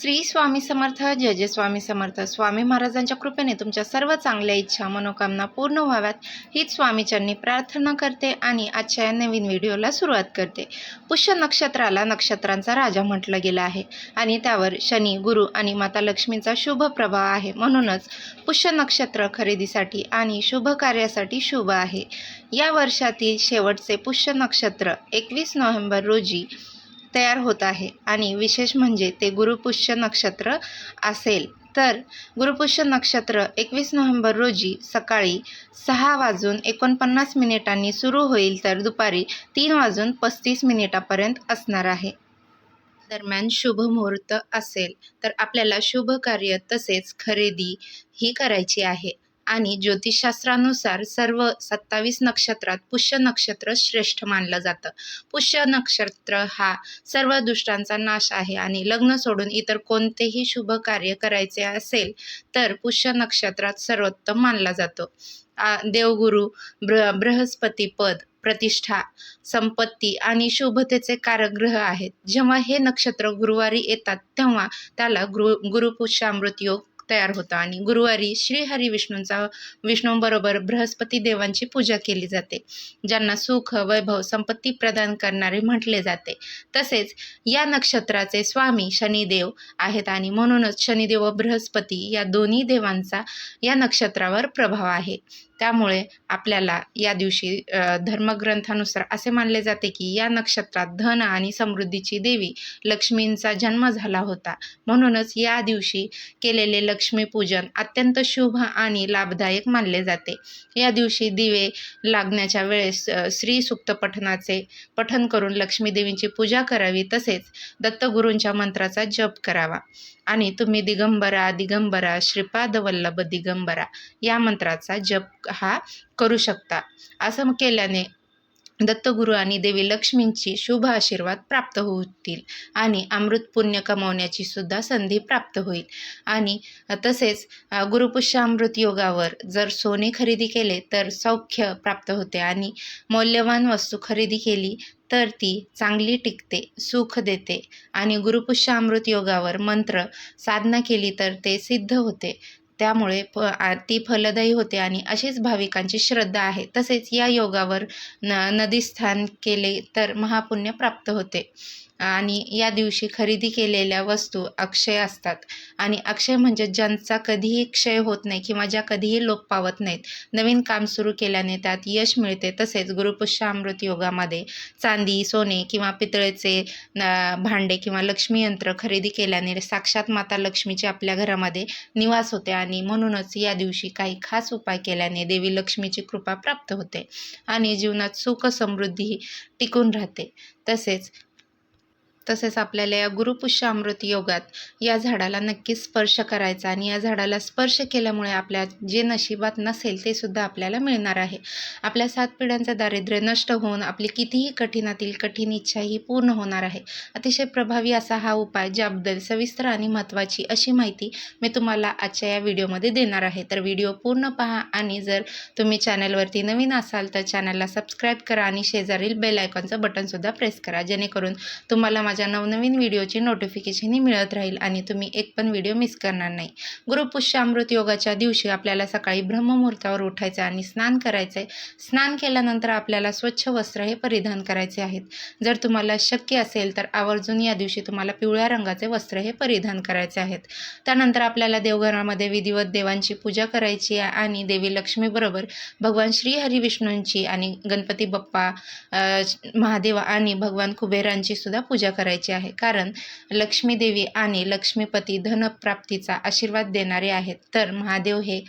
श्री स्वामी समर्थ जय जय स्वामी समर्थ. स्वामी महाराजांच्या कृपेने तुमच्या सर्व चांगल्या इच्छा मनोकामना पूर्ण व्हाव्यात. हीच स्वामीचरणी प्रार्थना करते आणि आजच्या या नवीन व्हिडिओला सुरुवात करते. पुष्य नक्षत्राला नक्षत्रांचा राजा म्हटलं गेलं आहे आणि त्यावर शनी गुरु आणि माता लक्ष्मींचा शुभ प्रभाव आहे. म्हणूनच पुष्य नक्षत्र खरेदीसाठी आणि शुभ कार्यासाठी शुभ आहे. या वर्षातील शेवटचे पुष्य नक्षत्र एकवीस नोव्हेंबर रोजी तयार होत आहे. आणि विशेष म्हणजे ते गुरुपुष्य नक्षत्र असेल. तर गुरुपुष्य नक्षत्र एकवीस नोव्हेंबर रोजी सकाळी सहा वाजून एकोणपन्नास मिनिटांनी सुरू होईल तर दुपारी तीन वाजून पस्तीस मिनिटापर्यंत असणार आहे. दरम्यान शुभ मुहूर्त असेल तर आपल्याला शुभ कार्य तसेच खरेदी ही करायची आहे. आणि ज्योतिषशास्त्रानुसार सर्व सत्तावीस नक्षत्रात पुष्य नक्षत्र श्रेष्ठ मानलं जातं. पुष्य नक्षत्र हा सर्व दुष्टांचा नाश आहे आणि लग्न सोडून इतर कोणतेही शुभ कार्य करायचे असेल तर पुष्य नक्षत्रात सर्वोत्तम मानला जातो. देवगुरु ब्र बृहस्पती पद प्रतिष्ठा संपत्ती आणि शुभतेचे कारक ग्रह आहेत. जेव्हा हे नक्षत्र गुरुवारी येतात तेव्हा त्याला गुरु गुरुपुष्यामृत योग तयार होतो आणि गुरुवारी श्रीहरी विष्णूंचा विष्णूंबरोबर बृहस्पती देवांची पूजा केली जाते ज्यांना सुख वैभव संपत्ती प्रदान करणारे म्हटले जाते. तसेच या नक्षत्राचे स्वामी शनिदेव आहेत आणि म्हणूनच शनिदेव व बृहस्पती या दोन्ही देवांचा या नक्षत्रावर प्रभाव आहे. त्यामुळे आपल्याला या दिवशी धर्मग्रंथानुसार असे मानले जाते की या नक्षत्रात धन आणि समृद्धीची देवी लक्ष्मींचा जन्म झाला होता. म्हणूनच या दिवशी केलेले लक्ष्मीपूजन अत्यंत शुभ आणि लाभदायक मानले जाते. या दिवशी दिवे लागण्याच्या वेळेस श्री सुक्त पठणाचे पठन करून लक्ष्मी देवींची पूजा करावी तसेच दत्तगुरूंच्या मंत्राचा जप करावा. आणि तुम्ही दिगंबरा दिगंबरा श्रीपाद वल्लभ दिगंबरा या मंत्राचा जप हा करू शकता. असं केल्याने दत्तगुरू आणि देवी लक्ष्मींची शुभ आशीर्वाद प्राप्त होतील आणि अमृत पुण्य कमावण्याची सुद्धा संधी प्राप्त होईल. आणि तसेच गुरुपुष्यामृत योगावर जर सोने खरेदी केले तर सौख्य प्राप्त होते आणि मौल्यवान वस्तू खरेदी केली तर ती चांगली टिकते सुख देते आणि गुरुपुष्यामृत योगावर मंत्र साधना केली तर ते सिद्ध होते. त्यामुळे फ ती फलदायी होते आणि अशीच भाविकांची श्रद्धा आहे. तसेच या योगावर न नदीस्थान केले तर महापुण्य प्राप्त होते. आणि या दिवशी खरेदी केलेल्या वस्तू अक्षय असतात. आणि अक्षय म्हणजे ज्यांचा कधीही क्षय होत नाही किंवा ज्या कधीही लोप पावत नाहीत. नवीन काम सुरू केल्याने त्यात यश मिळते. तसेच गुरुपुष्यामृत योगामध्ये चांदी सोने किंवा पितळेचे भांडे किंवा लक्ष्मी यंत्र खरेदी केल्याने साक्षात माता लक्ष्मीची आपल्या घरामध्ये निवास होते आणि म्हणूनच या दिवशी काही खास उपाय केल्याने देवी लक्ष्मीची कृपा प्राप्त होते आणि जीवनात सुख समृद्धी टिकून राहते. तसेच तसेच आपल्याला या गुरुपुष्य अमृत योगात या झाडाला नक्कीच स्पर्श करायचा आणि या झाडाला स्पर्श केल्यामुळे आपल्या जे नशिबात नसेल ते सुद्धा आपल्याला मिळणार आहे. आपल्या सात पिढ्यांचं दारिद्र्य नष्ट होऊन आपली कितीही कठीणातील कठीण इच्छा ही पूर्ण होणार आहे. अतिशय प्रभावी असा हा उपाय ज्याबद्दल सविस्तर आणि महत्त्वाची अशी माहिती मी तुम्हाला आजच्या या व्हिडिओमध्ये देणार आहे. तर व्हिडिओ पूर्ण पहा आणि जर तुम्ही चॅनलवरती नवीन असाल तर चॅनलला सबस्क्राईब करा आणि शेजारील बेल आयकॉनचं बटनसुद्धा प्रेस करा जेणेकरून तुम्हाला माझ्या नवनवीन व्हिडिओची नोटिफिकेशनही मिळत राहील आणि तुम्ही एक पण व्हिडिओ मिस करणार नाही. गुरुपुष्य अमृत योगाच्या दिवशी आपल्याला सकाळी ब्रह्ममुहूर्तावर उठायचं आणि स्नान करायचं आहे स्नान केल्यानंतर आपल्याला स्वच्छ वस्त्र हे परिधान करायचे आहेत. जर तुम्हाला शक्य असेल तर आवर्जून या दिवशी तुम्हाला पिवळ्या रंगाचे वस्त्र हे परिधान करायचे आहेत. त्यानंतर आपल्याला देवघरामध्ये विधिवत देवांची पूजा करायची आहे आणि देवी लक्ष्मीबरोबर भगवान श्री हरी विष्णूंची आणि गणपती बाप्पा महादेव आणि भगवान कुबेरांची सुद्धा पूजा करायची आहे. कारण लक्ष्मीदेवी आणि लक्ष्मीपती धनप्राप्तीचा आशीर्वाद देणारे आहेत. तर महादेव हे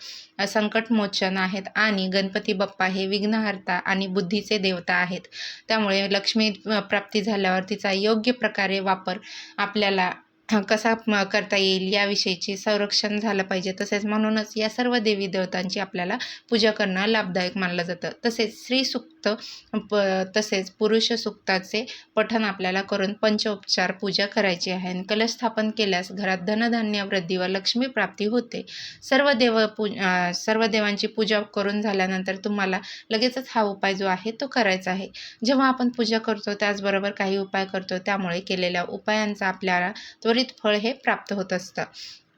संकटमोचन आहेत आणि गणपती बाप्पा हे विघ्नहर्ता आणि बुद्धीचे देवता आहेत. त्यामुळे लक्ष्मी प्राप्ती झाल्यावर तिचा योग्य प्रकारे वापर आपल्याला कसा करता येईल याविषयीची संरक्षण झालं पाहिजे. तसेच म्हणूनच या सर्व देवी देवतांची आपल्याला पूजा करणं लाभदायक मानलं जातं. तसेच स्त्री सुक्त प तसेच पुरुष सुक्ताचे पठण आपल्याला करून पंचोपचार पूजा करायची आहे आणि कलश स्थापन केल्यास घरात धनधान्य वृद्धी व लक्ष्मी प्राप्ती होते. सर्व देव पू सर्व देवांची पूजा करून झाल्यानंतर तुम्हाला लगेचच हा उपाय जो आहे तो करायचा आहे. जेव्हा आपण पूजा करतो त्याचबरोबर काही उपाय करतो त्यामुळे केलेल्या उपायांचा आपल्याला त्वरित फळ हे प्राप्त होत असतं.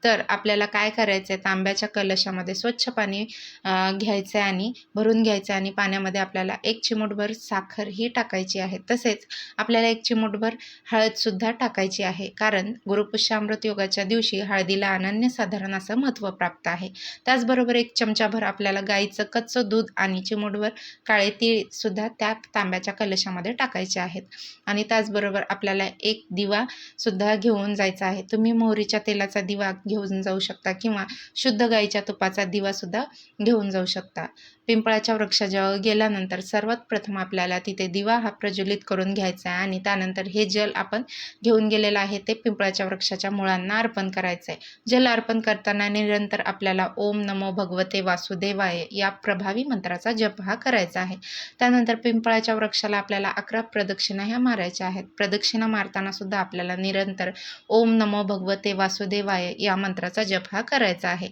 तर आपल्याला काय करायचं आहे तांब्याच्या कलशामध्ये स्वच्छ पाणी घ्यायचं आहे आणि भरून घ्यायचं आहे आणि पाण्यामध्ये आपल्याला एक चिमूटभर साखर ही टाकायची आहे. तसेच आपल्याला एक चिमूटभर हळदसुद्धा टाकायची आहे. कारण गुरुपुष्यामृत योगाच्या दिवशी हळदीला अनन्यसाधारण असं महत्त्व प्राप्त आहे. त्याचबरोबर एक चमचाभर आपल्याला गाईचं कच्चं दूध आणि चिमूटभर काळे तीळसुद्धा त्या तांब्याच्या कलशामध्ये टाकायचे आहेत. आणि त्याचबरोबर आपल्याला एक दिवासुद्धा घेऊन जायचा आहे. तुम्ही मोहरीच्या तेलाचा दिवा घेऊन जाऊ शकता किंवा शुद्ध गाईच्या तुपाचा दिवासुद्धा घेऊन जाऊ शकता. पिंपळाच्या वृक्षाजवळ गेल्यानंतर सर्वात प्रथम आपल्याला तिथे दिवा हा प्रज्वलित करून घ्यायचा आहे आणि त्यानंतर हे जल आपण घेऊन गेलेलं आहे ते पिंपळाच्या वृक्षाच्या मुळांना अर्पण करायचं आहे जल अर्पण करताना निरंतर आपल्याला ओम नमो भगवते वासुदेवाय या प्रभावी मंत्राचा जप हा करायचा आहे. त्यानंतर पिंपळाच्या वृक्षाला आपल्याला अकरा प्रदक्षिणा ह्या मारायच्या आहेत. प्रदक्षिणा मारताना सुद्धा आपल्याला निरंतर ओम नमो भगवते वासुदेवाय या मंत्राचा जप हा करायचा आहे.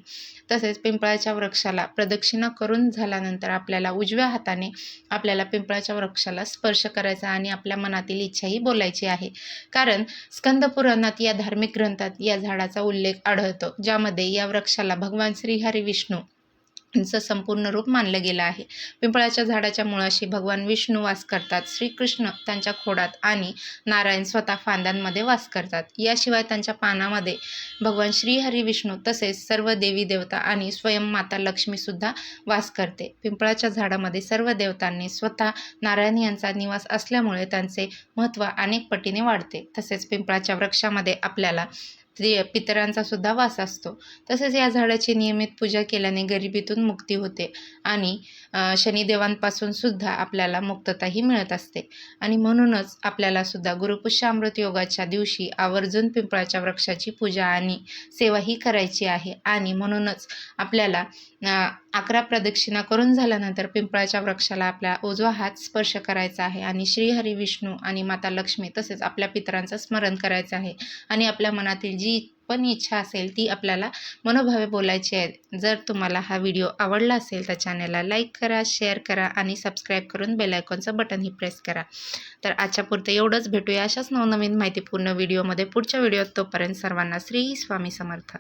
तसेच पिंपळाच्या वृक्षाला प्रदक्षिणा करून झाला झाल्यानंतर आपल्याला उजव्या हाताने आपल्याला पिंपळाच्या वृक्षाला स्पर्श करायचा आणि आपल्या मनातील इच्छाही बोलायची आहे. कारण स्कंद पुराणात या धार्मिक ग्रंथात या झाडाचा उल्लेख आढळतो ज्यामध्ये या वृक्षाला भगवान श्रीहरी विष्णू चं संपूर्ण रूप मानलं गेलं आहे. पिंपळाच्या झाडाच्या मुळाशी भगवान विष्णू वास करतात श्रीकृष्ण त्यांच्या खोडात आणि नारायण स्वतः फांद्यांमध्ये वास करतात. याशिवाय त्यांच्या पानामध्ये भगवान श्रीहरी विष्णू तसेच सर्व देवी देवता आणि स्वयं माता लक्ष्मीसुद्धा वास करते. पिंपळाच्या झाडामध्ये सर्व देवतांनी स्वतः नारायण यांचा निवास असल्यामुळे त्यांचे महत्त्व अनेक पटीने वाढते. तसेच पिंपळाच्या वृक्षामध्ये आपल्याला स्त्री पितरांचा सुद्धा वास असतो. तसेच या झाडाची नियमित पूजा केल्याने गरिबीतून मुक्ती होते आणि शनिदेवांपासून सुद्धा आपल्याला मुक्तताही मिळत असते. आणि म्हणूनच आपल्याला सुद्धा गुरुपुष्यामृत योगाच्या दिवशी आवर्जून पिंपळाच्या वृक्षाची पूजा आणि सेवाही करायची आहे. आणि म्हणूनच आपल्याला अकरा प्रदक्षिणा करून झाल्यानंतर पिंपळाच्या वृक्षाला आपला उजवा हात स्पर्श करायचा आहे आणि श्रीहरी विष्णू आणि माता लक्ष्मी तसेच आपल्या पितरांचं स्मरण करायचं आहे. आणि आपल्या मनातील जी पण इच्छा असेल ती आपल्याला मनोभावे बोलायची आहे. जर तुम्हाला हा व्हिडिओ आवडला असेल तर चॅनलला लाईक करा शेअर करा आणि सबस्क्राईब करून बेलायकॉनचं बटनही प्रेस करा. तर आजच्यापुरतं एवढंच. भेटूया अशाच नवनवीन माहितीपूर्ण व्हिडिओमध्ये. पुढच्या व्हिडिओत तोपर्यंत सर्वांना श्री स्वामी समर्थ.